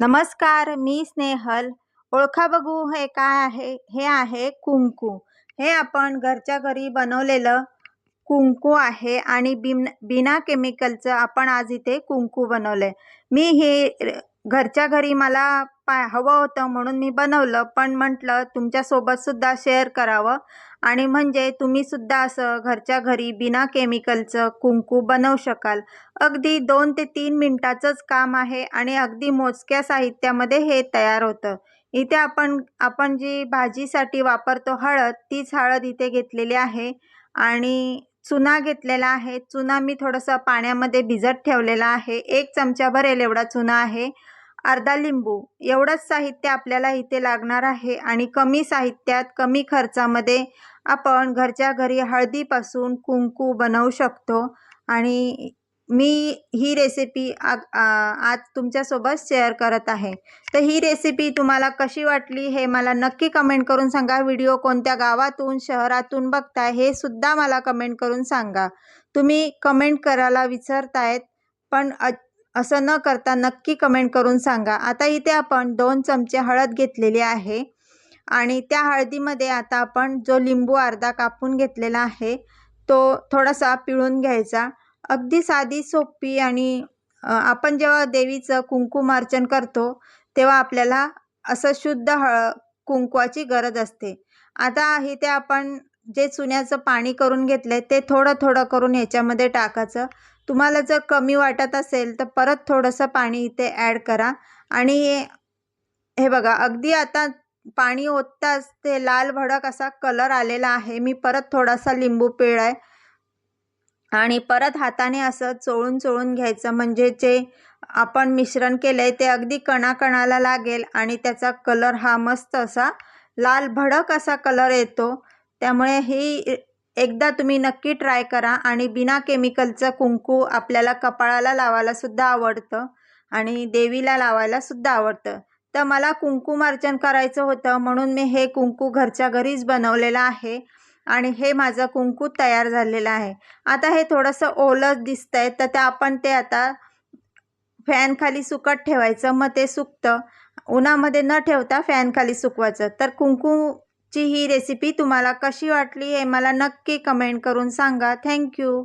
नमस्कार मी स्नेहल. ओळखा बघू हे काय आहे हे आहे कुंकू. हे आपण घरच्या घरी बनवलेलं कुंकू आहे आणि बिन बिना केमिकलचं आपण आज इथे कुंकू बनवलंय. मी हे घरच्या घरी मला पा हवं होतं म्हणून मी बनवलं पण म्हटलं तुमच्यासोबत सुद्धा शेअर करावं. आणि म्हणजे तुम्ही सुद्धा असं घरच्या घरी बिना केमिकलचं कुंकू बनवू शकाल. अगदी दोन ते तीन मिनटाचंच काम आहे आणि अगदी मोजक्या साहित्यामध्ये हे तयार होतं. इथे आपण आपण जी भाजीसाठी वापरतो हळद तीच हळद इथे घेतलेली आहे आणि चुना घेतलेला आहे. चुना मी थोडंसं पाण्यामध्ये भिजत ठेवलेला आहे. एक चमचा भरेल एवढा चुना आहे. अर्धा लिंबू. एवढंच साहित्य आपल्याला इथे लागणार आहे आणि कमी साहित्यात कमी खर्चामध्ये आपण घरच्या घरी हळदीपासून कुंकू बनवू शकतो. आणि मी ही रेसिपी आ आ- आज तुमच्यासोबत शेअर करत आहे. तर ही रेसिपी तुम्हाला कशी वाटली हे मला नक्की कमेंट करून सांगा. व्हिडिओ कोणत्या गावातून शहरातून बघताय हे सुद्धा मला कमेंट करून सांगा. तुम्ही कमेंट करायला विसरतायत पण अ असं न करता नक्की कमेंट करून सांगा. आता इथे आपण दोन चमचे हळद घेतलेली आहे. आणि त्या हळदीमध्ये आता आपण जो लिंबू अर्धा कापून घेतलेला आहे तो थोडासा पिळून घ्यायचा. अगदी साधी सोपी आणि आपण जेव्हा देवीचं कुंकुमार्चन करतो तेव्हा आपल्याला असं शुद्ध हळ कुंकवाची गरज असते. आता इथे आपण जे चुन्याचं पाणी करून घेतलं ते थोडं थोडं करून ह्याच्यामध्ये टाकायचं. तुम्हाला जर कमी वाटत असेल तर परत थोडंसं पाणी इथे ॲड करा. आणि हे बघा अगदी आता पाणी ओतताच ते लाल भडक असा कलर आलेला आहे. मी परत थोडासा लिंबू पिळ आहे. आणि परत हाताने असं चोळून चोळून घ्यायचं. म्हणजे जे आपण मिश्रण केलं आहे ते अगदी कणाकणाला लागेल आणि त्याचा कलर हा मस्त असा लाल भडक असा कलर येतो. त्यामुळे ही एकदा तुम्ही नक्की ट्राय करा आणि बिना केमिकलचं कुंकू आपल्याला कपाळाला लावायला सुद्धा आवडतं आणि देवीला लावायला सुद्धा आवडतं. तर मला कुंकुमार्चन करायचं होतं म्हणून मी हे कुंकू घरच्या घरीच बनवलेलं आहे आणि हे माझं कुंकू तयार झालेलं आहे. आता हे थोडंसं ओलं दिसतं आहे तर ते आपण ते आता फॅनखाली सुकत ठेवायचं. मग ते सुकतं. उन्हामध्ये न ठेवता फॅनखाली सुकवायचं. तर कुंकू ची ही रेसिपी तुम्हाला कशी वाटली हे मला नक्की कमेंट करून सांगा. थँक्यू